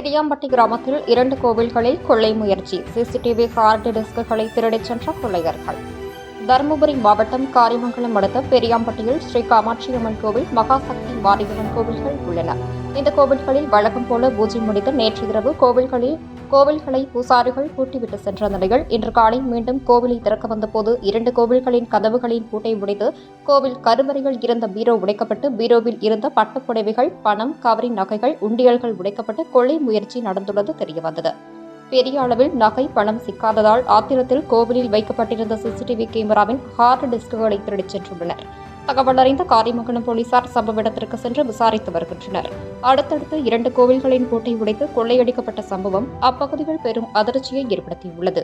பெரியாம்பட்டி கிராமத்தில் இரண்டு கோவில்களில் கொள்ளை முயற்சி. சிசிடிவி ஹார்டு டிஸ்குகளை திருடிச் சென்ற கொள்ளையர்கள். தருமபுரி மாவட்டம் காரிமங்கலம் அடுத்த பெரியாம்பட்டியில் ஸ்ரீ காமாட்சியம்மன் கோவில் மகாசக்தி மாரியம்மன் கோவில்கள் உள்ளன. இந்த கோவில்களில் வழக்கம் போல பூஜை முடித்து நேற்று இரவு கோவில்களில் கோவில்களை பூசாரிகள் பூட்டிவிட்டு சென்ற நிலையில் இன்று காலை மீண்டும் கோவிலை திறக்க வந்தபோது இரண்டு கோவில்களின் கதவுகளின் பூட்டை உடைத்து கோவில் கருவறையில் இருந்த பீரோ உடைக்கப்பட்டு பீரோவில் இருந்த பட்டுப் புடவைகள் பணம் கவரிங் நகைகள் உண்டியல்கள் உடைக்கப்பட்டு கொள்ளை முயற்சி நடந்துள்ளது தெரியவந்தது. பெரிய அளவில் நகை பணம் சிக்காததால் ஆத்திரத்தில் கோவிலில் வைக்கப்பட்டிருந்த சிசிடிவி கேமராவின் ஹார்ட் டிஸ்குகளை திருடிச் சென்றுள்ளனர். தகவல் அறிந்த காரிமங்கலம் போலீசார் சம்பவ இடத்திற்கு சென்று விசாரித்து வருகின்றனர். அடுத்தடுத்து இரண்டு கோவில்களின் பூட்டை உடைத்து கொள்ளையடிக்கப்பட்ட சம்பவம் அப்பகுதிகள் பெரும் அதிர்ச்சியை ஏற்படுத்தியுள்ளது.